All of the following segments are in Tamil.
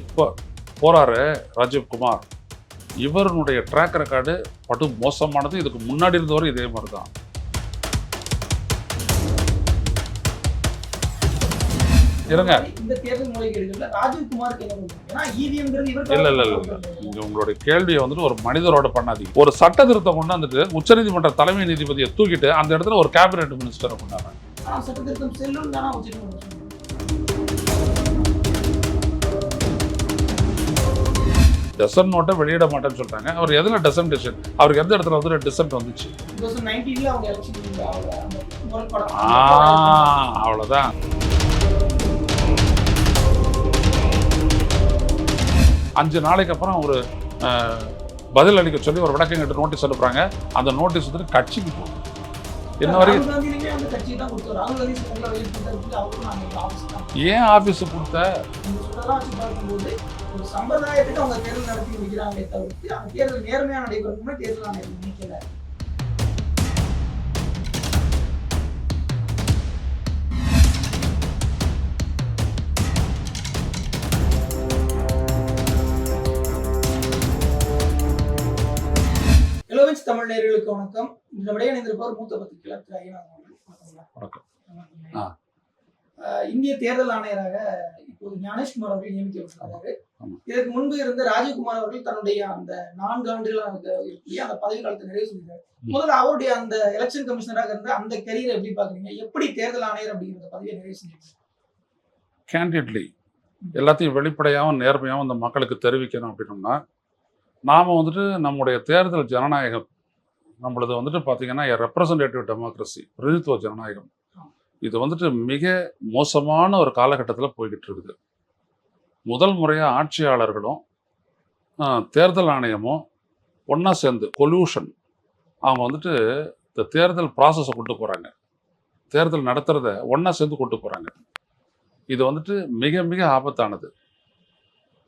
இப்போ போகிறாரு ராஜீவ்குமார் இவருடைய ட்ராக் ரெக்கார்டு படு மோசமானது. இதுக்கு முன்னாடி இருந்தவரை இதே மாதிரி தான் இருங்க. இல்ல இல்ல இல்ல இல்ல. நீங்க உங்களுடைய கேள்வியை வந்துட்டு ஒரு மனிதரோட பண்ணாதீங்க. ஒரு சட்ட திருத்தம் கொண்டு வந்துட்டு உச்சநீதிமன்ற தலைமை நீதிபதியை தூக்கிட்டு அந்த இடத்துல ஒரு கேபினெட் மினிஸ்டரை கொண்டாடுறாங்க. டெசன்ட் நோட்டை வெளியிட மாட்டேன்னு சொல்றாங்க. அவர் எதுல டெசன்ட் டிசன் அவருக்கு எந்த இடத்துல வந்து டிசன்ட் வந்துச்சு? அவ்வளவுதான். அஞ்சு நாளைக்கு அப்புறம் ஒரு பதில் அளிக்க சொல்லி ஒரு விளக்கங்கிட்ட நோட்டீஸ் அனுப்புறாங்க. அந்த நோட்டீஸ் வந்துட்டு கட்சிக்கு போகும் இன்ன வரைக்கும் ஆஃபீஸ் ஏன் ஆபீஸ் கொடுத்த? ஒரு சம்பிரதாயத்துக்கு அவங்க தேர்தல் நடத்தி முடிக்கிறாங்களே தவிர்த்து அந்த தேர்தல் நேர்மையா நடைபெறணும்னா தேர்தல் ஆணையம் நினைக்கல. தமிழ் நேர்களுக்கு வணக்கம். இந்த விடைய இணைந்திருப்பவர் மூத்த பத்திரிகையாளர் திரு ஐயனார் வணக்கம். இந்திய தேர்தல் ஆணையராக இப்போது ஞானேஷ்குமார் அவர்கள் நியமிக்கப்பட்டிருக்காரு ஆமா. இதற்கு முன்பு இருந்த ராஜீவ்குமார் அவர்கள் தன்னுடைய அந்த நான்கு ஆண்டுகளாக இருக்கக்கூடிய அந்த பதவி காலத்தை நிறைவு ம். முதல்ல அவருடைய அந்த எலெக்ஷன் கமிஷனராக இருந்த அந்த கரியரை எப்படி பாக்குறீங்க எப்படி தேர்தல் ஆணையர் அப்படிங்கிற பதவியை நிறைவு செஞ்சீங்க கேண்டிட்லி எல்லாத்தையும் வெளிப்படையாகவும் நேர்மையாகவும் இந்த மக்களுக்கு தெரிவிக்கணும் அப்படின்னோம்னா நாம் வந்துட்டு நம்முடைய தேர்தல் ஜனநாயகம் நம்மளது வந்துட்டு பார்த்தீங்கன்னா ரெப்ரசன்டேட்டிவ் டெமோக்ரஸி பிரதித்துவ ஜனநாயகம். இது வந்துட்டு மிக மோசமான ஒரு காலகட்டத்தில் போய்கிட்டு இருக்குது முதல் முறையாக ஆட்சியாளர்களும் தேர்தல் ஆணையமும் ஒன்றா சேர்ந்து கொல்யூஷன் அவங்க வந்துட்டு இந்த தேர்தல் ப்ராசஸை கொண்டு போகிறாங்க தேர்தல் நடத்துகிறத ஒன்றா சேர்ந்து கொண்டு போகிறாங்க இது வந்துட்டு மிக மிக ஆபத்தானது.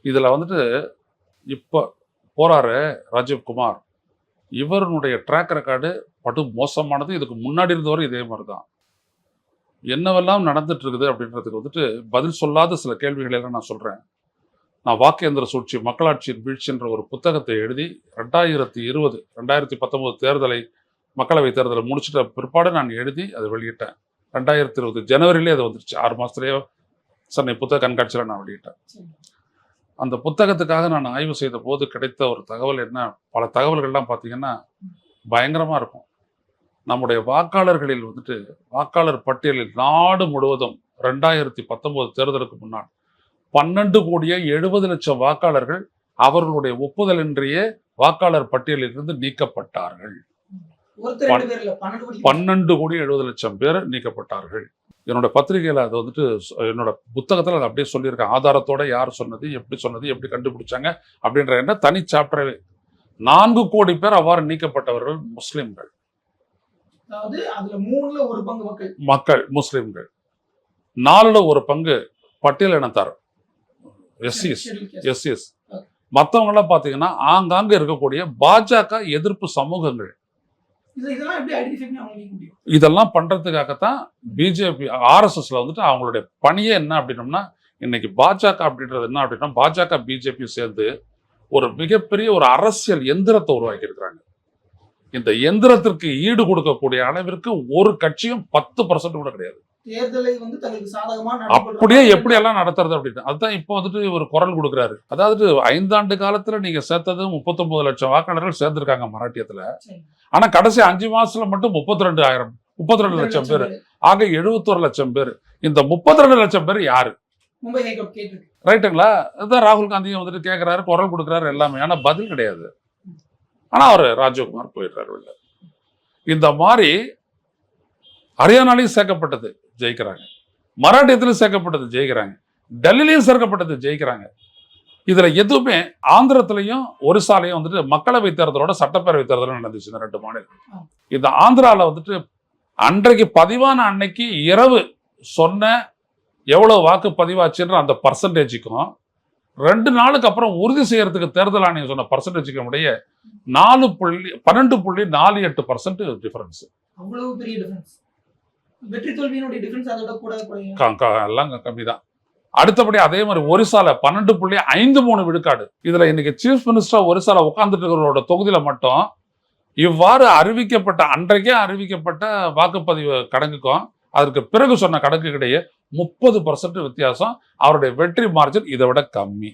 இதில் வந்துட்டு இப்போ போறாரு ராஜீவ்குமார் இவருடைய ட்ராக் ரெக்கார்டு படு மோசமானது. இதுக்கு முன்னாடி இருந்தவரை இதே மாதிரி தான் என்னவெல்லாம் நடந்துட்டு இருக்குது அப்படின்றதுக்கு வந்துட்டு பதில் சொல்லாத சில கேள்விகளை எல்லாம் நான் சொல்கிறேன் நான் வாக்கேந்திர சூழ்ச்சி மக்களாட்சியின் வீழ்ச்சின்ற ஒரு புத்தகத்தை எழுதி ரெண்டாயிரத்தி இருபது ரெண்டாயிரத்தி பத்தொம்போது தேர்தலை மக்களவை தேர்தலை முடிச்சிட்ட பிற்பாடு நான் எழுதி அதை வெளியிட்டேன். ரெண்டாயிரத்தி இருபது ஜனவரியிலே அது வந்துருச்சு. ஆறு மாதத்துலேயே சென்னை புத்தக கண்காட்சியில் நான் வெளியிட்டேன். அந்த புத்தகத்துக்காக நான் ஆய்வு செய்த போது கிடைத்த ஒரு தகவல் என்ன? பல தகவல்கள்லாம் பார்த்தீங்கன்னா பயங்கரமாக இருக்கும். நம்முடைய வாக்காளர்களில் வந்துட்டு வாக்காளர் பட்டியலில் நாடு முழுவதும் ரெண்டாயிரத்தி பத்தொன்பது தேர்தலுக்கு முன்னால் பன்னெண்டு கோடியே எழுபது லட்சம் வாக்காளர்கள் அவர்களுடைய ஒப்புதலின்றியே வாக்காளர் பட்டியலில் இருந்து நீக்கப்பட்டார்கள் பன்னெண்டு கோடி எழுபது லட்சம் பேர் நீக்கப்பட்டார்கள். என்னோட பத்திரிகையில் அது வந்துட்டு என்னோட புத்தகத்தில் அதை அப்படியே சொல்லியிருக்கேன். ஆதாரத்தோட யார் சொன்னது எப்படி சொன்னது எப்படி கண்டுபிடிச்சாங்க அப்படின்ற என்ன தனி சாப்டரே நான்கு கோடி பேர் அவ்வாறு நீக்கப்பட்டவர்கள் முஸ்லிம்கள். அதாவது அதுல மூணுல ஒரு பங்கு மக்கள். மக்கள் முஸ்லிம்கள். நாலுல ஒரு பங்கு பட்டியல் இனத்தார் எஸ்சிஎஸ். எஸ்சிஎஸ் மற்றவங்களாம் பார்த்தீங்கன்னா ஆங்காங்க இருக்கக்கூடிய பாஜக எதிர்ப்பு சமூகங்கள். இதெல்லாம் பண்றதுக்காகத்தான் பிஜேபி ஆர்எஸ்எஸ்ல வந்துட்டு அவங்களுடைய பணியே என்ன அப்படின்னோம்னா இன்னைக்கு பாஜக அப்படின்றது என்ன அப்படின்னா பாஜக பிஜேபி சேர்ந்து ஒரு மிகப்பெரிய ஒரு அரசியல் எந்திரத்தை உருவாக்கி இருக்கிறாங்க இந்த எந்திரத்திற்கு ஈடு கொடுக்கக்கூடிய அளவிற்கு ஒரு கட்சியும் பத்து பர்சன்ட் கூட கிடையாது. தேர்தலை வந்து தங்களுக்கு சாதகமா அப்படியே எப்படி எல்லாம் நடத்துறது அப்படின்னு அதுதான் இப்போ வந்துட்டு ஒரு குரல் கொடுக்குறாரு. அதாவது ஐந்தாண்டு காலத்துல நீங்க சேர்த்தது முப்பத்தொன்பது லட்சம் வாக்காளர்கள் சேர்ந்திருக்காங்க மராட்டியத்துல. ஆனா கடைசி அஞ்சு மாசத்துல மட்டும் முப்பத்தி ரெண்டு ஆயிரம் முப்பத்தி ரெண்டு லட்சம் பேர். ஆக எழுபத்தொரு லட்சம் பேர். இந்த முப்பத்தி ரெண்டு லட்சம் பேர் யாரு? ரைட்டுங்களா? இதுதான் ராகுல் காந்தியும் வந்துட்டு கேட்குறாரு குரல் கொடுக்குறாரு எல்லாமே. ஆனா பதில் கிடையாது. ஆனா அவர் ராஜீவ்குமார் போயிடுறாரு வெளில. இந்த மாதிரி ஹரியானாலையும் சேர்க்கப்பட்டது ஜெயிக்கிறாங்க. மராட்டியத்திலும் சேர்க்கப்பட்டது ஜெயிக்கிறாங்க. டெல்லிலையும் சேர்க்கப்பட்டது ஜெயிக்கிறாங்க. இதுல எதுவுமே ஆந்திரத்துலையும் ஒரிசாலையும் வந்துட்டு மக்களவை தேர்தலோட சட்டப்பேரவை தேர்தலும் நடந்துச்சு இந்த ரெண்டு மாநிலம். இந்த ஆந்திரால வந்துட்டு அன்றைக்கு பதிவான அன்னைக்கு இரவு சொன்ன எவ்வளவு வாக்கு பதிவாச்சுன்ற அந்த பர்சன்டேஜுக்கும் ரெண்டு நாளுக்கு அப்புறம் உறுதி செய்யறதுக்கு தேர்தல் ஆணையம் சொன்ன பர்சன்டேஜுக்கும் இடையே நாலு புள்ளி பன்னெண்டு புள்ளி நாலு எட்டு பர்சன்ட் டிஃபரன்ஸ் அவ்வளவு பெரிய டிஃபரன்ஸ் வெற்றி தோல்வியினுடைய டிஃபரன்ஸ் அதோட கூட குறையும். எல்லாம் கம்மி தான் அடுத்தபடி அதே மாதிரி ஒரிசால பன்னெண்டு புள்ளி ஐந்து மூணு விழுக்காடு. இதுல இன்னைக்கு சீஃப் மினிஸ்டர் ஒரிசால உட்கார்ந்துட்டு இருக்கிறவரோட தொகுதியில மட்டும் இவ்வாறு அறிவிக்கப்பட்ட அன்றைக்கே அறிவிக்கப்பட்ட வாக்குப்பதிவு கணக்குக்கும் அதற்கு பிறகு சொன்ன கணக்குக்கிடையே முப்பது பர்சன்ட் வித்தியாசம். அவருடைய வெற்றி மார்ஜின் இதை விட கம்மி.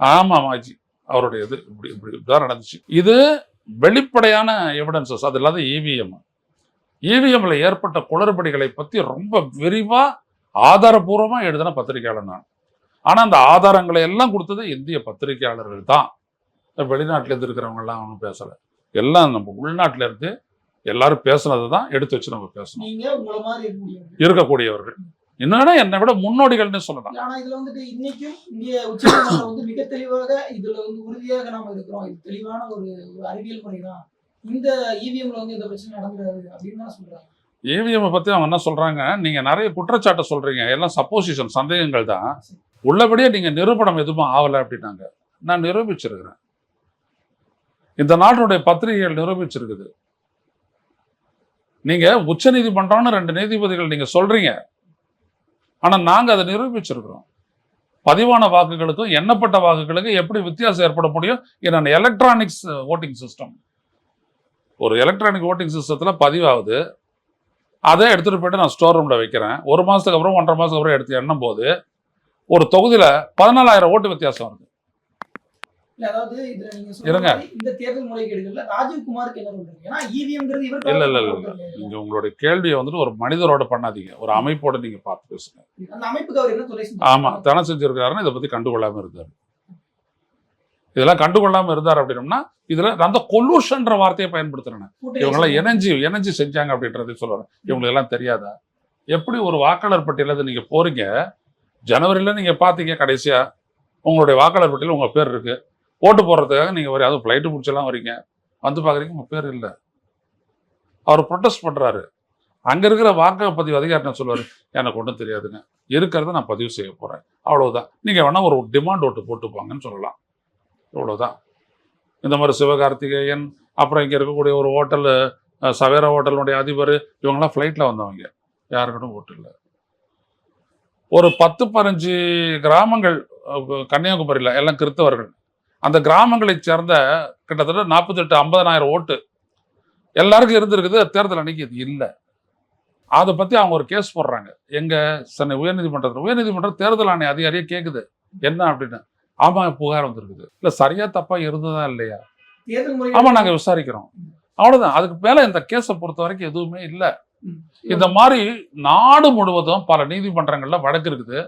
ஆமா மாஜி. அவருடைய இது இப்படி இப்படி இப்படிதான் நடந்துச்சு. இது வெளிப்படையான எவிடன்சஸ் அது இல்லாத E இவிஎம் இவிஎம்ல ஏற்பட்ட குளறுபடிகளை பத்தி ரொம்ப விரிவா ஆதாரபூர்வமா எழுதின பத்திரிகையாளர் நான். ஆனா அந்த ஆதாரங்களை எல்லாம் கொடுத்தது இந்திய பத்திரிகையாளர்கள் தான். வெளிநாட்டுல இருந்து இருக்கிறவங்க எல்லாம் ஒன்றும் பேசல. எல்லாம் நம்ம உள்நாட்டுல இருந்து எல்லாரும் பேசுனது தான் எடுத்து வச்சு நம்ம பேசணும். இருக்கக்கூடியவர்கள். இன்னொன்னு என்னை விட முன்னோடிகள்னு சொல்லலாம். ஆனா இதுல வந்துட்டு இன்னைக்கும் இந்திய உச்சநீதிமன்றம் வந்து மிக தெளிவாக இதுல வந்து உறுதியாக நாம இருக்கிறோம். இது தெளிவான ஒரு ஒரு அறிவியல் முறைதான். இந்த இவிஎம்ல வந்து இந்த பிரச்சனை நடந்துடாது அப்படின்னு தான் சொல்றாங்க. இவிஎம் பத்தி அவங்க என்ன சொல்றாங்க? நீங்க நிறைய குற்றச்சாட்டை சொல்றீங்க. எல்லாம் சப்போசிஷன் சந்தேகங்கள் தான். உள்ளபடியே நீங்க நிரூபணம் எதுவும் ஆகல அப்படின்னாங்க. நான் நிரூபிச்சிருக்கிறேன். இந்த நாட்டினுடைய பத்திரிகைகள் நிரூபிச்சிருக்குது. நீங்க உச்ச நீதிமன்றம்னு ரெண்டு நீதிபதிகள் நீங்க சொல்றீங்க. ஆனா நாங்க அதை நிரூபிச்சிருக்கிறோம். பதிவான வாக்குகளுக்கும் எண்ணப்பட்ட வாக்குகளுக்கும் எப்படி வித்தியாசம் ஏற்பட முடியும்? என்னென்ன எலக்ட்ரானிக்ஸ் ஓட்டிங் சிஸ்டம் ஒரு எலக்ட்ரானிக் ஓட்டிங் சிஸ்டத்தில் பதிவாகுது. அதை எடுத்துகிட்டு போயிட்டு நான் ஸ்டோர் ரூமில் வைக்கிறேன். ஒரு மாதத்துக்கு அப்புறம் ஒன்றரை மாதத்துக்கு அப்புறம் எடுத்து எண்ணும் போது ஒரு தொகுதியில் பதினாலாயிரம் ஓட்டு வித்தியாசம் வருது இல்ல அதாவது இதுல நீங்க சொல்ற இருங்க. மாதிரி இந்த தேர்தல் முறைகேடுகள்ல ராஜீவ் குமாருக்கு என்ன சொல்றீங்க ஏன்னா இவிஎம்ங்கிறது இவர் இல்ல, இல்ல, இல்ல. நீங்க உங்களுடைய கேள்வியை வந்துட்டு ஒரு மனிதரோட பண்ணாதீங்க. ஒரு அமைப்போட நீங்க பார்த்து பேசுங்க. அந்த அமைப்புக்கு அவர் என்ன துறை ஆமா தனம் செஞ்சிருக்காருன்னு இதை பத்தி கண்டுகொள்ளாம இருந்தார். இதெல்லாம் கண்டுகொள்ளாம இருந்தார் அப்படின்னம்னா இதுல அந்த கொல்யூஷன்ற வார்த்தையை பயன்படுத்துறேன். இவங்கெல்லாம் இணைஞ்சு இணைஞ்சு செஞ்சாங்க அப்படின்றதை சொல்லுறேன் இவங்களுக்கு எல்லாம் தெரியாதா? எப்படி ஒரு வாக்காளர் பட்டியல நீங்க போறீங்க? ஜனவரியில நீங்க பாத்தீங்க கடைசியா. உங்களுடைய வாக்காளர் பட்டியல உங்க பேர் இருக்கு. ஓட்டு போடுறதுக்காக நீங்கள் வர அதுவும் ஃப்ளைட்டு பிடிச்செல்லாம் வரீங்க வந்து பார்க்குறீங்க உங்கள் பேர் இல்லை. அவர் ப்ரொட்டஸ்ட் பண்ணுறாரு அங்கே இருக்கிற வாக்குப்பதிவு பதிவு அதிகாரிட்ட சொல்லுவார் எனக்கு ஒன்றும் தெரியாதுங்க. இருக்கிறத நான் பதிவு செய்ய போகிறேன் அவ்வளோதான் நீங்கள் வேணால் ஒரு டிமாண்ட் ஓட்டு போட்டுப்பாங்கன்னு சொல்லலாம். இவ்வளோதான் இந்த மாதிரி சிவகார்த்திகேயன் அப்புறம் இங்கே இருக்கக்கூடிய ஒரு ஹோட்டல் சவேரா ஹோட்டலுடைய அதிபர் இவங்கெல்லாம் ஃப்ளைட்டில் வந்தவங்க. யாருக்கிட்டும் ஓட்டு இல்லை. ஒரு பத்து பதினஞ்சு கிராமங்கள் கன்னியாகுமரியில் எல்லாம் கிறித்தவர்கள். அந்த கிராமங்களைச் சேர்ந்த கிட்டத்தட்ட நாற்பத்தெட்டு ஐம்பதனாயிரம் ஓட்டு எல்லாருக்கும் இருந்திருக்குது தேர்தல் அன்னைக்கு இது இல்லை. அதை பத்தி அவங்க ஒரு கேஸ் போடுறாங்க. எங்க சென்னை உயர்நீதிமன்றத்தில் உயர்நீதிமன்றம் தேர்தல் ஆணைய அதிகாரியே கேக்குது என்ன அப்படின்னு. ஆமா புகார் வந்திருக்குது. இல்ல சரியா தப்பா இருந்ததா இல்லையா? தேர்தல் முறை ஆமா நாங்க விசாரிக்கிறோம். அவ்வளவுதான். அதுக்கு மேல இந்த கேஸை பொறுத்த வரைக்கும் எதுவுமே இல்ல. இந்த மாதிரி நாடு முழுவதும் பல நீதிமன்றங்கள்ல வழக்கு இருக்குது.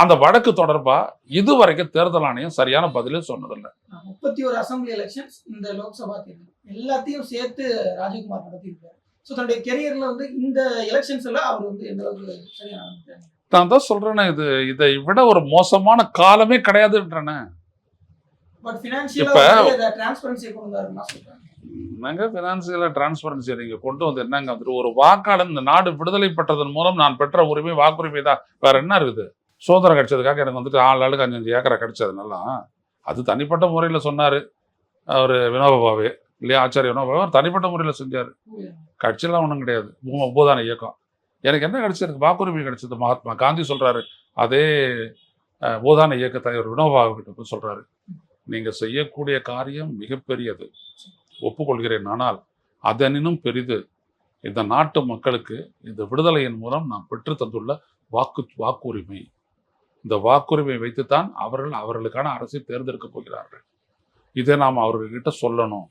அந்த வழக்கு தொடர்பா இதுவரைக்கும் தேர்தல் ஆணையம் சரியான பதிலே சொன்னதில்லை. முப்பத்தி ஒரு அசம்பிளி எலெக்ஷன்ஸ் இந்த லோக்சபா தேர்தல். எல்லாத்தையும் சேர்த்து ராஜீவ்குமார் நடத்தியிருக்காரு. ஸோ தன்னுடைய கெரியர்ல வந்து இந்த எலெக்ஷன்ஸ் எல்லாம் அவர் வந்து எந்த அளவுக்கு நான் தான் சொல்றேனே இது இதை விட ஒரு மோசமான காலமே கிடையாதுன்றேனே. பட் இப்ப- ஃபினான்ஷியலா டிரான்ஸ்பரன்சியை கொண்டு வந்தாருன்னா சொல்றாங்க. என்னங்க பினான்சியல டிரான்ஸ்பரன்சி நீங்க கொண்டு வந்து என்னங்க வந்துட்டு ஒரு வாக்காளன் இந்த நாடு விடுதலை பெற்றதன் மூலம் நான் பெற்ற உரிமை வாக்குரிமை தான் வேற என்ன இருக்குது சுதந்திரம் கிடைச்சதுக்காக எனக்கு வந்துட்டு ஆள் ஆளுக்கு அஞ்சு அஞ்சு ஏக்கரை கிடைச்சதுனாலாம் அது தனிப்பட்ட முறையில் சொன்னார் அவர் வினோபாவே இல்லையா ஆச்சாரிய வினோபாவே அவர் தனிப்பட்ட முறையில் செஞ்சார். கட்சியெல்லாம் ஒன்றும் கிடையாது. பூ- இயக்கம். எனக்கு என்ன கிடைச்சது? வாக்குரிமை கிடைச்சது. மகாத்மா காந்தி சொல்கிறாரு அதே போதான இயக்க தலைவர் வினோபாவிட்ட சொல்கிறாரு போய் செய்யக்கூடிய காரியம் மிகப்பெரியது. ஒப்புக்கொள்கிறேன். ஆனால் அதனினும் பெரிது. இந்த நாட்டு மக்களுக்கு இந்த விடுதலையின் மூலம் நாம் பெற்று தந்துள்ள வாக்கு வாக்குரிமை. இந்த வாக்குரிமை வைத்துத்தான் அவர்கள் அவர்களுக்கான அரசை தேர்ந்தெடுக்க போகிறார்கள். இதை நாம் அவர்கள்கிட்ட சொல்லணும்.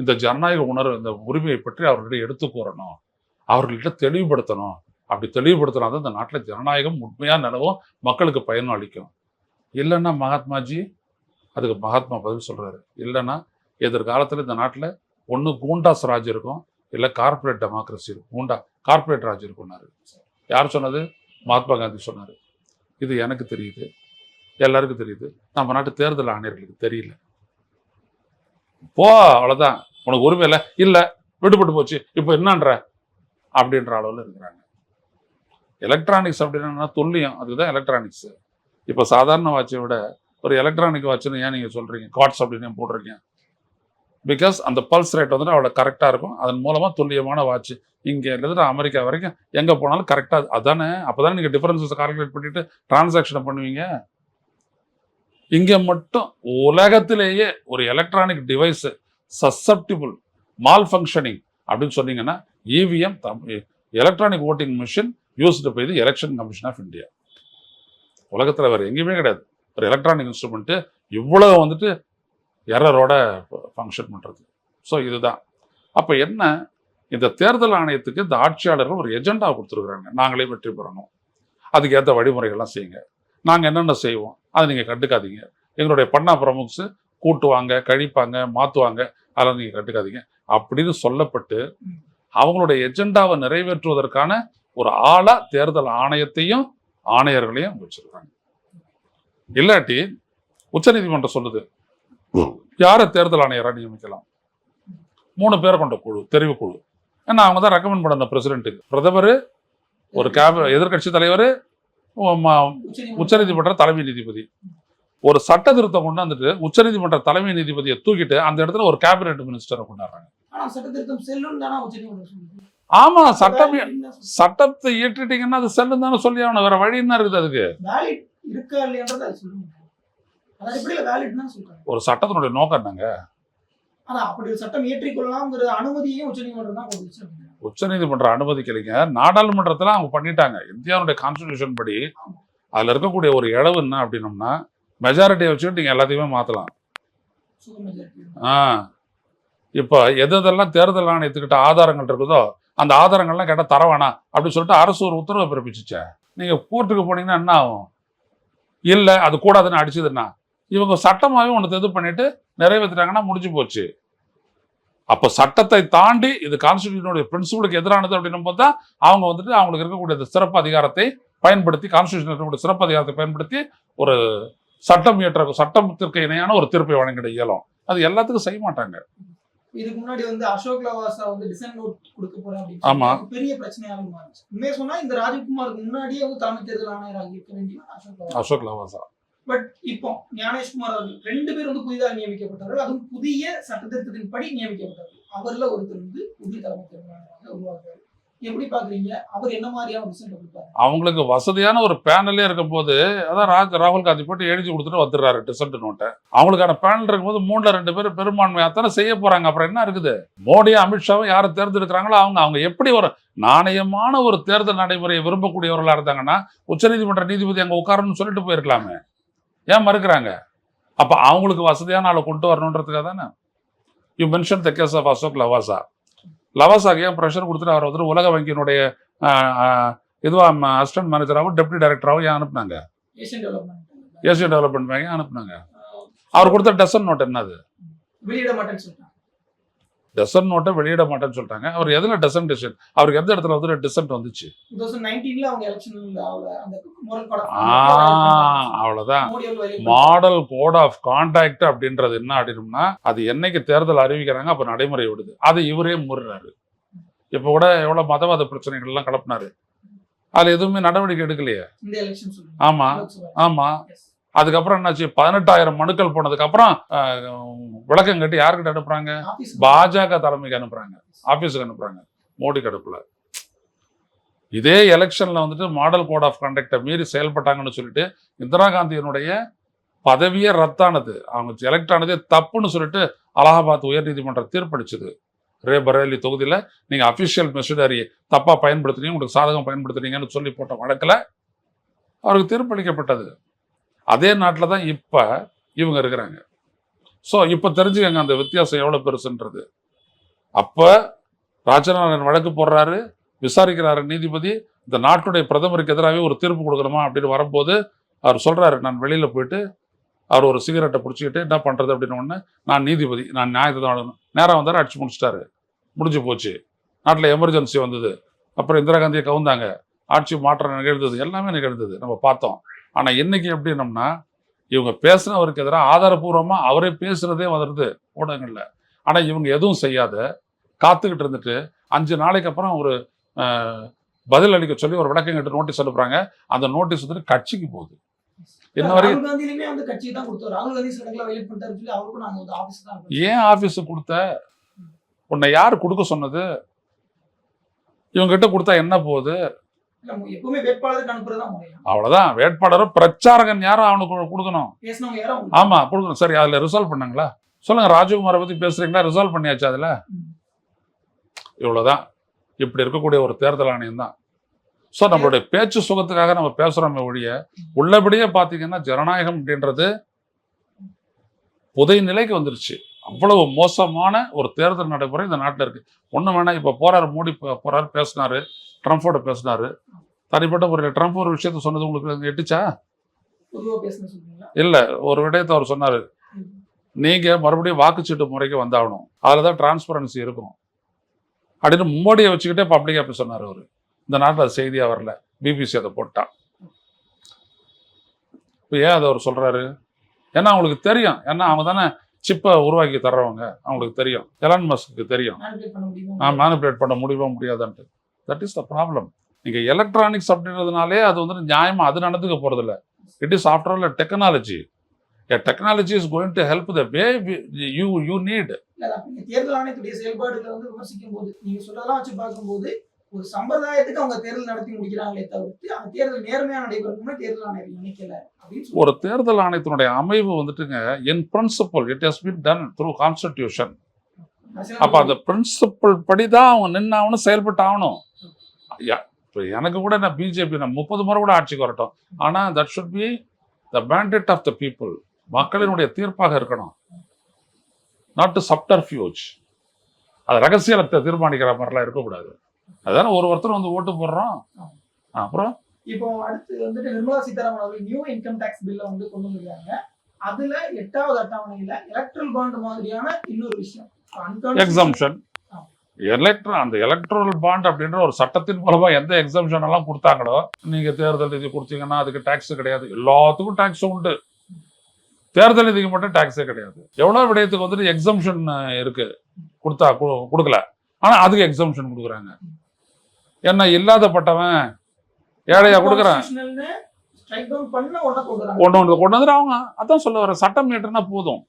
இந்த ஜனநாயக உணர்வு இந்த உரிமையை பற்றி அவர்களிடம் எடுத்து கூறணும். அவர்கள்ட்ட தெளிவுபடுத்தணும். அப்படி தெளிவுபடுத்தினா தான் இந்த நாட்டில் ஜனநாயகம் உண்மையாக நிலவும் மக்களுக்கு பயனும் அளிக்கும். இல்லைன்னா மகாத்மாஜி அதுக்கு மகாத்மா பதில் சொல்கிறாரு இல்லைன்னா எதிர்காலத்தில் இந்த நாட்டில் ஒன்று கூண்டாஸ் ராஜ் இருக்கும் இல்லை கார்ப்பரேட் டெமோக்ரஸி இருக்கும். கூண்டா கார்ப்பரேட் ராஜ் இருக்கும்னாரு. யார் சொன்னது? மகாத்மா காந்தி சொன்னார். இது எனக்கு தெரியுது. எல்லாருக்கும் தெரியுது. நம்ம நாட்டு தேர்தல் ஆணையர்களுக்கு தெரியல. போ அவ்வளோதான் உனக்கு உரிமை இல்லை. இல்லை விடுபட்டு போச்சு. இப்போ என்னன்ற? அப்படின்ற அளவில் இருக்கிறாங்க. எலக்ட்ரானிக்ஸ் அப்படின்னா துல்லியம். அதுதான் எலக்ட்ரானிக்ஸ் இப்போ சாதாரண வாட்சை விட ஒரு எலக்ட்ரானிக் வாட்சுன்னு ஏன் நீங்கள் சொல்கிறீங்க காட்ஸ் அப்படின்னு ஏன் போடுறீங்க பிகாஸ் அந்த பல்ஸ் ரேட் வந்துட்டு அவ்வளோ கரெக்டாக இருக்கும். அதன் மூலமாக துல்லியமான வாட்ச் இங்கே இருந்து அமெரிக்கா வரைக்கும் எங்கே போனாலும் கரெக்டாக அதானே? அப்போ தானே நீங்கள் டிஃபரன்சஸ் கால்குலேட் பண்ணிட்டு டிரான்சாக்ஷனை பண்ணுவீங்க? இங்கே மட்டும் உலகத்திலேயே ஒரு electronic device susceptible malfunctioning அப்படின்னு சொன்னீங்கன்னா EVM electronic voting machine used by the election commission of India உலகத்தில் வேறு எங்கேயுமே கிடையாது. ஒரு எலக்ட்ரானிக் இன்ஸ்ட்ருமெண்ட்டு இவ்வளோ வந்துட்டு எரரோட ஃபங்க்ஷன் பண்ணுறது ஸோ இதுதான். அப்போ என்ன? இந்த தேர்தல் ஆணையத்துக்கு இந்த ஆட்சியாளர்கள் ஒரு எஜெண்டா கொடுத்துருக்குறாங்க. நாங்களே வெற்றி பெறணும். அதுக்கேற்ற வழிமுறைகள்லாம் செய்யுங்க. நாங்கள் என்னென்ன செய்வோம்? அதை நீங்கள் கண்டுக்காதீங்க. எங்களுடைய பண்ணா பிரமுக்ஸு கூட்டுவாங்க கழிப்பாங்க மாற்றுவாங்க அதெல்லாம் நீங்கள் கண்டுக்காதீங்க. அப்படின்னு சொல்லப்பட்டு அவங்களுடைய எஜெண்டாவை நிறைவேற்றுவதற்கான ஒரு ஆளா தேர்தல் ஆணையத்தையும் ஆணையர்களையும் வச்சிருக்காங்க. இல்லாட்டி உச்சநீதிமன்றம் சொல்லுது யாரை தேர்தல் ஆணையரா நியமிக்கலாம்? மூணு பேரை கொண்ட குழு தெரிவு குழு. ஏன்னா அவங்க தான் ரெக்கமெண்ட் பண்ண பிரசிடென்ட்டுக்கு பிரதமர் ஒரு கேப் எதிர்க்கட்சி தலைவர் உச்சநீதிமன்ற தலைமை நீதிபதி. ஒரு சட்ட திருத்தம் கொண்டாந்துட்டு உச்சநீதிமன்ற தலைமை நீதிபதியை தூக்கிட்டு அந்த இடத்துல ஒரு கேபினெட் மினிஸ்டரை கொண்டாடுறாங்க. ஆமா சட்டம் சட்டத்தை இயற்றிட்டீங்கன்னா அது செல்லும் தானே சொல்லி ஆகணும் வேற வழி என்ன இருக்குது அதுக்கு? ஒரு சட்டத்தினுடைய நோக்கம் என்னங்க? அப்படி சட்டம் ஏற்றிக்கொள்ளலாம்ங்கிற அனுமதியையும் உச்சநீதிமன்றம் தான் கொடுத்துச்சு அப்படிங்கிறாங்க. உச்சநீதிமன்றம் அனுமதிக்கலைங்க நாடாளுமன்றத்துல அவங்க பண்ணிட்டாங்க. இந்தியாவுடைய கான்ஸ்டிடியூஷன் படி அதுல இருக்கக்கூடிய ஒரு இழவு என்ன அப்படின்னம்னா மெஜாரிட்டியை வச்சுட்டு நீங்க எல்லாத்தையுமே மெஜாரிட்டி ஆ. இப்போ எது எதெல்லாம் தேர்தல் ஆணையத்துக்கிட்ட ஆதாரங்கள் இருக்குதோ அந்த ஆதாரங்கள்லாம் கேட்டால் தர வேணாம் அப்படின்னு சொல்லிட்டு அரசு ஒரு உத்தரவை பிறப்பிச்சுச்சே. நீங்கள் கோர்ட்டுக்கு போனீங்கன்னா என்ன ஆகும்? இல்லை அது கூடாதுன்னு அடிச்சதுன்னா? இவங்க சட்டமாகவே ஒன்று இது பண்ணிட்டு நிறைவேற்றிட்டாங்கன்னா முடிஞ்சு போச்சு. அப்போ சட்டத்தை தாண்டி இது கான்ஸ்டியூஷனுடைய பிரின்சிபலுக்கு எதிரானது அப்படின்னு பார்த்தா அவங்க வந்துட்டு அவங்களுக்கு இருக்கக்கூடிய சிறப்பு அதிகாரத்தை பயன்படுத்தி கான்ஸ்டியூஷன் இருக்கக்கூடிய சிறப்பு அதிகாரத்தை பயன்படுத்தி ஒரு சட்டம் இயற்ற சட்டத்திற்கு இணையான ஒரு தீர்ப்பை வழங்கிட இயலும். அது எல்லாத்துக்கும் செய்ய மாட்டாங்க. இதுக்கு முன்னாடி வந்து அசோக் லவாசா வந்து டிசைன் நோட் கொடுக்க போறேன் அப்படின்னு ஆமா. சொல்லி பெரிய பிரச்சனையாவே மாறிச்சு. உண்மையை சொன்னா இந்த ராஜ்குமாருக்கு முன்னாடியே வந்து தலைமை தேர்தல் ஆணையராக இருக்க வேண்டிய அசோக் லவாசா. அசோக் லவாசா. பட் இப்போ ஞானேஷ்குமார் அவர்கள் ரெண்டு பேர் வந்து புதிதாக நியமிக்கப்பட்டார்கள் அதுவும் புதிய சட்டத்திட்டத்தின் படி நியமிக்கப்பட்டவர்கள். அவர்ல ஒருத்தர் வந்து புதிய தலைமை தேர்தலாளராக உருவாக்குறாரு எப்படி பாக்குறீங்க? அவர் என்ன மாதிரியான ரிசல்ட் கொடுப்பாரு அவங்களுக்கு வசதியான ஒரு பேனலே இருக்கும் போது அதான் ராஜ் ராகுல் காந்தி போட்டு எழுதி கொடுத்துட்டு வந்துடுறாரு ரிசல்ட் நோட்டை. அவங்களுக்கான பேனல் இருக்கும்போது மூணுல ரெண்டு பேரும் பெரும்பான்மையாக தானே செய்ய போறாங்க. அப்புறம் என்ன இருக்குது? மோடியும் அமித்ஷாவும் யாரை தேர்ந்தெடுக்கிறாங்களோ அவங்க அவங்க எப்படி ஒரு நாணயமான ஒரு தேர்தல் நடைமுறையை விரும்பக்கூடியவர்களா இருந்தாங்கன்னா உச்சநீதிமன்ற நீதிபதி அங்க உட்காரணும்னு சொல்லிட்டு போயிருக்கலாமே. ஏன் மறுக்கிறாங்க? அப்ப அவங்களுக்கு வசதியான ஆளை கொண்டு வரணுன்றதுக்காக தானே? You mention the case of Ashok Lavasa லவாசாக்கு ஏன் ப்ரெஷர் கொடுத்துட்டு அவர் வந்து உலக வங்கியினுடைய ஆஹ், ஆஹ், இதுவா அசிஸ்டன்ட் மேனேஜராகவும் டெப்டி டைரக்டராகவும் ஏன் அனுப்புனாங்க? ஏசியன் டெவலப்மெண்ட் பேங்க் அனுப்புனாங்க? அவர் கொடுத்த டெசன் நோட் என்னது? வெளியிட மாட்டேன்னு சொல்லிட்டாங்க. டெசன் நோட்டை வெளியிட மாட்டேன்னு சொல்லிட்டாங்க. அவர் எதுல டெசன் டெசிஷன் அவருக்கு எந்த இடத்துல வந்து டிசன்ட் வந்துச்சு? அவ்வளவுதான். மாடல் கோட் ஆஃப் கான்டாக்ட் அப்படின்றது என்ன அப்படின்னம்னா அது என்னைக்கு தேர்தல் அறிவிக்கிறாங்க அப்ப நடைமுறை விடுது அதை இவரே முறுறாரு. இப்ப கூட எவ்வளவு மதவாத பிரச்சனைகள் எல்லாம் கிளப்பினாரு அதுல எதுவுமே நடவடிக்கை எடுக்கலையே. இந்த எலெக்ஷன் அதுக்கப்புறம் என்னாச்சு? பதினெட்டாயிரம் மனுக்கள் போனதுக்கு அப்புறம் விளக்கம் கட்டி யாருக்கிட்ட அனுப்புறாங்க? பாஜக தலைமைக்கு அனுப்புறாங்க. ஆபீஸுக்கு அனுப்புறாங்க. மோடிக்கு அனுப்பல. இதே எலெக்ஷன்ல வந்துட்டு மாடல் கோட் ஆஃப் கண்டக்டை மீறி செயல்பட்டாங்கன்னு சொல்லிட்டு இந்திரா காந்தியினுடைய பதவியே ரத்தானது. அவங்க எலெக்ட் ஆனதே தப்புன்னு சொல்லிட்டு அலகாபாத் உயர்நீதிமன்றம் தீர்ப்பளிச்சது. ரே பரேலி தொகுதியில் நீங்கள் அஃபிஷியல் மெஷினரி தப்பாக பயன்படுத்துனீங்க உங்களுக்கு சாதகம் பயன்படுத்துனீங்கன்னு சொல்லி போட்ட வழக்கில் அவருக்கு தீர்ப்பளிக்கப்பட்டது. அதே நாட்டில் தான் இப்போ இவங்க இருக்கிறாங்க. ஸோ இப்போ தெரிஞ்சுக்கங்க அந்த வித்தியாசம் எவ்வளோ பெருசுன்றது. அப்போ ராஜநாதன் வழக்கு போடுறாரு விசாரிக்கிறாரு நீதிபதி இந்த நாட்டுடைய பிரதமருக்கு எதிராகவே ஒரு தீர்ப்பு கொடுக்கணுமா அப்படின்னு வரும்போது அவர் சொல்கிறாரு நான் வெளியில் போயிட்டு அவர் ஒரு சிகரெட்டை பிடிச்சிக்கிட்டு என்ன பண்ணுறது அப்படின்னு ஒன்று நான் நீதிபதி நான் நியாயத்தை தான் வழங்கணும் நேரம் அடிச்சு முடிச்சிட்டாரு. முடிஞ்சு போச்சு. நாட்டில் எமர்ஜென்சி வந்தது. அப்புறம் இந்திரா காந்தியை கவுந்தாங்க. ஆட்சி மாற்றம் நிகழ்ந்தது. எல்லாமே நிகழ்ந்தது. நம்ம பார்த்தோம். ஆனால் இன்னைக்கு எப்படின்னம்னா இவங்க பேசுனவருக்கு எதிராக ஆதாரபூர்வமாக அவரே பேசுறதே வருது ஊடகங்களில். ஆனால் இவங்க எதுவும் செய்யாத காத்துக்கிட்டு இருந்துட்டு அஞ்சு நாளைக்கு அப்புறம் ஒரு பதில் அளிக்க சொல்லி ஒரு விளக்கம் கேட்டு நோட்டீஸ் அனுப்புறாங்க. அந்த நோட்டீஸ் வந்துட்டு கட்சிக்கு போகுது. இன்ன வரைக்கும். ஏன் ஆபீஸ் கொடுத்த? உன்னை யார் கொடுக்க சொன்னது? இவங்க கிட்ட கொடுத்தா என்ன போகுது? அவ்வளவுதான். வேட்பாளரும் பிரச்சாரகன் யாரும் அவனுக்கு கொடுக்கணும். ஆமா கொடுக்கணும். சரி அதுல ரிசால்வ் பண்ணுங்களா? சொல்லுங்க ராஜகுமாரை பத்தி பேசுறீங்களா? ரிசால்வ் பண்ணியாச்சு அதுல. இவ்வளவுதான். இப்படி இருக்கக்கூடிய ஒரு தேர்தல் ஆணையம் தான். ஸோ நம்மளுடைய பேச்சு சுகத்துக்காக நம்ம பேசுறோமே ஒழிய உள்ளபடியே பார்த்தீங்கன்னா ஜனநாயகம் அப்படின்றது புதை நிலைக்கு வந்துருச்சு. அவ்வளவு மோசமான ஒரு தேர்தல் நடைமுறை இந்த நாட்டில் இருக்கு. ஒன்றும் வேணாம் இப்போ போறாரு மோடி போறாரு பேசினாரு. ட்ரம்ப்போட பேசினாரு. தனிப்பட்ட ஒரு ட்ரம்ப் ஒரு விஷயத்த சொன்னது உங்களுக்கு எட்டுச்சா? இல்ல ஒரு விடயத்தை அவர் சொன்னாரு. ம். நீங்க மறுபடியும் வாக்குச்சீட்டு முறைக்கு வந்தாகணும். அதுல தான் டிரான்ஸ்பரன்சி இருக்கும். அப்படின்னு மோடியை வச்சுக்கிட்டே பப்ளிக்கா போய் சொன்னார் அவரு. இந்த நாட்டில் அது செய்தியா வரல. பிபிசி அதை போட்டான் இப்போ ஏன் அதை அவர் சொல்றாரு? ஏன்னா அவங்களுக்கு தெரியும். ஏன்னா அவங்க தானே சிப்பை உருவாக்கி தர்றவங்க. அவங்களுக்கு தெரியும். எலான் மஸ்க்கு தெரியும். மேனிபுலேட் பண்ண முடியுமா முடியாதான்ட்டு. தட் இஸ் த ப்ராப்ளம் நீங்க எலக்ட்ரானிக்ஸ் அப்படின்றதுனாலே அது வந்து நியாயமா அது நடந்துக்க போறதில்ல. It is after all technology technology is going to help the way you you need தேர்தல் ஆணையத்துடைய செயல்பாடுகளை வந்து விமர்சிக்கும் போது நீங்க சொல்றதெல்லாம் வச்சு பார்க்கும்போது ஒரு சம்பிரதாயத்துக்கு அவங்க தேர்தல் நடத்தி முடிக்கிறாங்களே தவிர்த்து அந்த தேர்தல் நேர்மையா நடைபெறணும்னு தேர்தல் ஆணையம் நினைக்கல அப்படின்னு ஒரு தேர்தல் ஆணையத்தினுடைய அமைவு வந்துட்டுங்க in principle it has been done through constitution அப்ப அந்த பிரின்சிபல் படி தான் அவங்க நின்று ஆகணும் செயல்பட்டு ஆகணும் இப்ப எனக்கு கூட நான் பிஜேபி நான் முப்பது முறை கூட ஆட்சிக்கு வரட்டும். ஆனா that should be the mandate of the people மக்களினுடைய தீர்ப்பாக இருக்கணும். நாட் டு சப்டர்ஃபியூஜ் அது ரகசியத்தை தீர்மானிக்கிற மாதிரிலாம் இருக்கக்கூடாது. அதானே ஒரு ஒருத்தர் வந்து ஓட்டு போடுறோம் அப்புறம்? இப்போ அடுத்து வந்துட்டு நிர்மலா சீதாராமன் அவர்கள் நியூ இன்கம் டாக்ஸ் பில்ல வந்து கொண்டு வந்திருக்காங்க. அதுல எட்டாவது அட்டவணையில எலக்ட்ரல் பாண்ட் மாதிரியான இன்னொரு விஷயம். எக்ஸம்ஷன் எலக்ட்ரா அந்த எலக்ட்ரல் பாண்ட் அப்படின்ற ஒரு சட்டத்தின் மூலமா எந்த எக்ஸம்ஷன் எல்லாம் கொடுத்தாங்களோ நீங்க தேர்தல் நிதி கொடுத்தீங்கன்னா அதுக்கு டாக்ஸ் கிடையாது. எல்லாத்துக்கும் டாக்ஸ் உண்டு. தேர்தல் நிதிக்கு மட்டும் டாக்ஸே கிடையாது. எவ்வளவு விடயத்துக்கு வந்துட்டு எக்ஸம்ஷன் இருக்கு. கொடுத்தா கொடுக்கல. ஆனா அதுக்கு எக்ஸம்ஷன் கொடுக்குறாங்க. என்ன இல்லாதப்பட்டவன் ஏழையா கொடுக்குறான்? பண்ண உடனே கொண்டு வந்துட்டு அவங்க அதான் சொல்ல வர சட்டம் மீட்டுனா போதும்.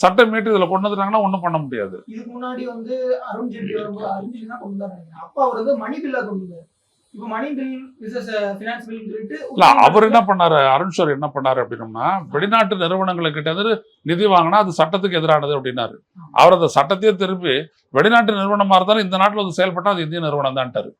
சட்டம் மீட்டு இதுல கொண்டு வந்துட்டாங்கன்னா ஒண்ணும் பண்ண முடியாது. இதுக்கு முன்னாடி வந்து அருண் ஜேட்லி வரும்போது அருண் ஜேட்லி தான் கொண்டு வந்தாங்க. அப்ப அவர் வந்து மணி பில்லா கொண்டு வந்தாரு. இப்போ மணி பில் ஃபினான்ஸ் பில் இல்ல அவர் என்ன பண்ணாரு? அருண் ஷோர் என்ன பண்ணாரு அப்படின்னம்னா வெளிநாட்டு நிறுவனங்களுக்கு கிட்ட இருந்து நிதி வாங்கினா அது சட்டத்துக்கு எதிரானது அப்படின்னாரு. அவர் அந்த சட்டத்தையே திருப்பி வெளிநாட்டு நிறுவனமா இருந்தாலும் இந்த நாட்டுல வந்து செயல்பட்டா அது இந்திய நிறுவனம் தான்ட்டாரு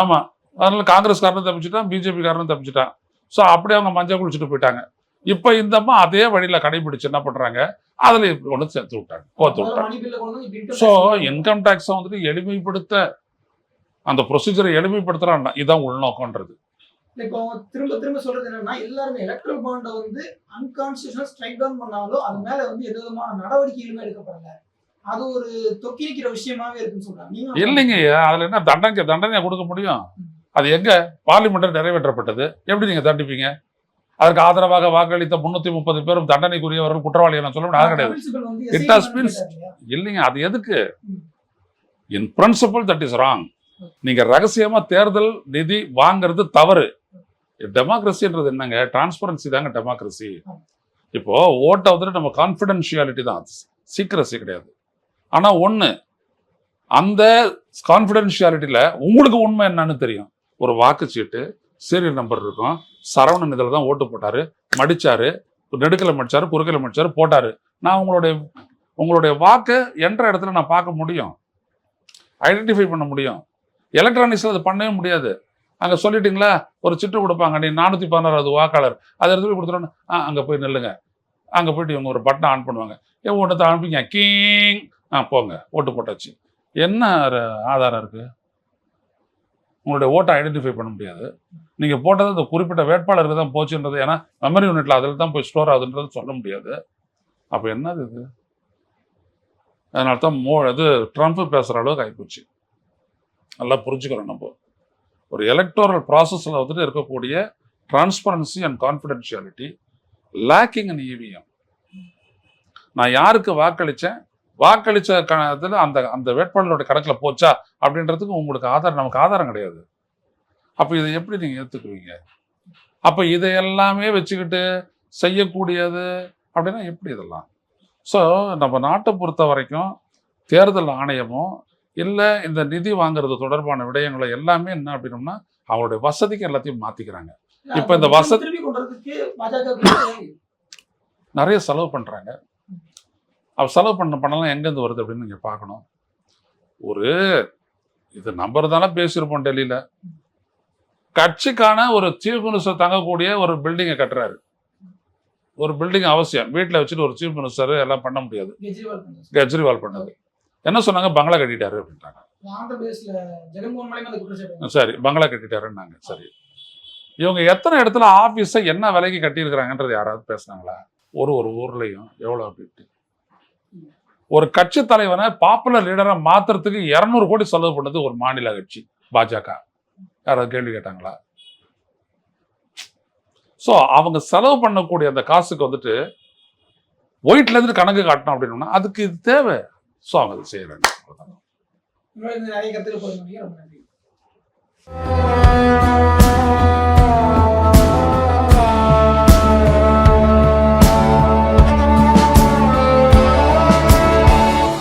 ஆமா. அதனால காங்கிரஸ் காரனும் தப்பிச்சுட்டான் பிஜேபி காரனும் தப்பிச்சுட்டான். சோ அப்படியே அவங்க மஞ்சள் குளிச்சுட்டு போயிட்டாங்க. இப்ப இந்த அம்மா அதே வழியில கடைபிடிச்சு என்ன பண்றாங்க? அதுல ஒண்ணு சேர்த்து விட்டாங்க கோத்து விட்டாங்க. ஸோ இன்கம் டேக்ஸை வந்துட்டு எளிமைப்படுத்த அந்த ப்ரொசீஜரை எளிமைப்படுத்துறான் இதான் உள்நோக்கம்ன்றது. இல்ல, இப்போ திரும்ப திரும்ப சொல்றது என்னன்னா எல்லாருமே எலக்ட்ரல் பாண்டை வந்து அன்கான்ஸ்டியூஷனல் ஸ்ட்ரைக் டவுன் பண்ணாலும் அது மேல வந்து எந்த விதமான நடவடிக்கைகளுமே எடுக்கப்படல. அது ஒரு தொக்கி நிக்கிற விஷயமாவே இருக்குன்னு சொல்றாங்க. இல்லைங்க அதுல என்ன தண்டனை தண்டனை கொடுக்க முடியும்? அது எங்க? பார்லிமெண்ட்ல நிறைவேற்றப்பட்டது. எப்படி நீங்க தண்டிப்பீங்க? அதற்கு ஆதரவாக வாக்களித்த முன்னூத்தி முப்பது பேரும் தண்டனைக்குரியவர்கள் குற்றவாளிகள் நான் சொல்ல அது கிடையாது been- கேட்டாரு இல்லையா? இல்லைங்க அது எதுக்கு. In principle that is wrong நீங்க ரகசியமா தேர்தல் நிதி வாங்குறது தவறு. டெமோக்ரஸின்றது என்னங்க? டிரான்ஸ்பரன்சி தாங்க டெமோக்ரஸி இப்போ ஓட்டை வந்துட்டு நம்ம கான்ஃபிடென்ஷியாலிட்டி தான். சீக்கிரசி கிடையாது. ஆனா ஒண்ணு அந்த கான்ஃபிடென்ஷியாலிட்டியில உங்களுக்கு உண்மை என்னன்னு தெரியும். ஒரு வாக்குச்சீட்டு சீரியல் நம்பர் இருக்கும். சரவணன் இதில் தான் ஓட்டு போட்டார். மடித்தார் நெடுக்கலை மடித்தார் குறுக்கலை மடித்தார் போட்டார். நான் உங்களுடைய உங்களுடைய வாக்கை என்ற இடத்துல நான் பார்க்க முடியும். ஐடென்டிஃபை பண்ண முடியும். எலக்ட்ரானிக்ஸில் அது பண்ணவே முடியாது. அங்கே சொல்லிட்டீங்களா? ஒரு சிட்டு கொடுப்பாங்க. நீ நானூற்றி பதினாறாவது வாக்காளர். அதை எடுத்து போய் கொடுத்துட்டோன்னு ஆ அங்கே போய் நில்லுங்க. அங்கே போயிட்டு இவங்க ஒரு பட்டனை ஆன் பண்ணுவாங்க. ஏன் ஓட்டத்தை அனுப்பிங்க கீங். ஆ போங்க. ஓட்டு போட்டாச்சு. என்ன ஆதாரம் இருக்குது உங்களுடைய ஓட்டை ஐடென்டிஃபை பண்ண முடியாது. நீங்கள் போட்டது அந்த குறிப்பிட்ட வேட்பாளருக்கு தான் போச்சுன்றது ஏன்னா மெமரி யூனிட்ல அதில் தான் போய் ஸ்டோர் ஆகுதுன்றது சொல்ல முடியாது. அப்போ என்னது இது? அதனால தான் மோ இது ட்ரம்ப் பேசுகிற அளவுக்கு ஆகிப்போச்சு நல்லா புரிஞ்சுக்கிறோம் நம்ம. ஒரு எலக்டோரல் ப்ராசஸில் வந்துட்டு இருக்கக்கூடிய transparency and confidentiality lacking and EVM நான் யாருக்கு வாக்களித்தேன் வாக்களிச்ச க இதில் அந்த அந்த வேட்பாளரோட கணக்கில் போச்சா? அப்படின்றதுக்கு உங்களுக்கு ஆதாரம் நமக்கு ஆதாரம் கிடையாது. அப்போ இதை எப்படி நீங்கள் ஏற்றுக்குவீங்க அப்போ இதை எல்லாமே வச்சுக்கிட்டு செய்யக்கூடியது அப்படின்னா எப்படி இதெல்லாம்? ஸோ நம்ம நாட்டை பொறுத்த வரைக்கும் தேர்தல் ஆணையமும் இல்லை இந்த நிதி வாங்குறது தொடர்பான விடயங்களை எல்லாமே என்ன அப்படின்னோம்னா அவங்களுடைய வசதிக்கு எல்லாத்தையும் மாற்றிக்கிறாங்க இப்ப இந்த வசதி- நிறைய செலவு பண்ணுறாங்க அவ செலவு பண்ண பணம்லாம் எங்கேருந்து வருது அப்படின்னு நீங்கள் பார்க்கணும். ஒரு இது நம்பர் தானே பேசியிருப்போம் டெல்லியில். கட்சிக்கான ஒரு சீஃப் மினிஸ்டர் தங்கக்கூடிய ஒரு பில்டிங்கை கட்டுறாரு. ஒரு பில்டிங் அவசியம். வீட்டில் வச்சுட்டு ஒரு சீஃப் மினிஸ்டர் எல்லாம் பண்ண முடியாது. கெஜ்ரிவால் பண்ணது. என்ன சொன்னாங்க? பங்களா கட்டிட்டாரு அப்படின்ட்டாங்க. சரி பங்களா கட்டிட்டாருன்னாங்க. சரி. இவங்க எத்தனை இடத்துல ஆஃபீஸை என்ன விலைக்கு கட்டியிருக்கிறாங்கன்றது யாராவது பேசுனாங்களா? ஒரு ஒரு ஊர்லயும் எவ்வளோ அப்படின்ட்டு ஒரு கட்சி தலைவனை பாப்புலர் லீடரை மாத்துறதுக்கு இரநூறு கோடி செலவு பண்ணது ஒரு மாநில கட்சி பாஜக. யாராவது கேள்வி கேட்டாங்களா? ஸோ அவங்க செலவு பண்ணக்கூடிய அந்த காசுக்கு வந்துட்டு ஒயிட்ல இருந்து கணக்கு காட்டணும் அப்படின்னா அதுக்கு இது தேவை. ஸோ அவங்க அதை செய்யறாங்க.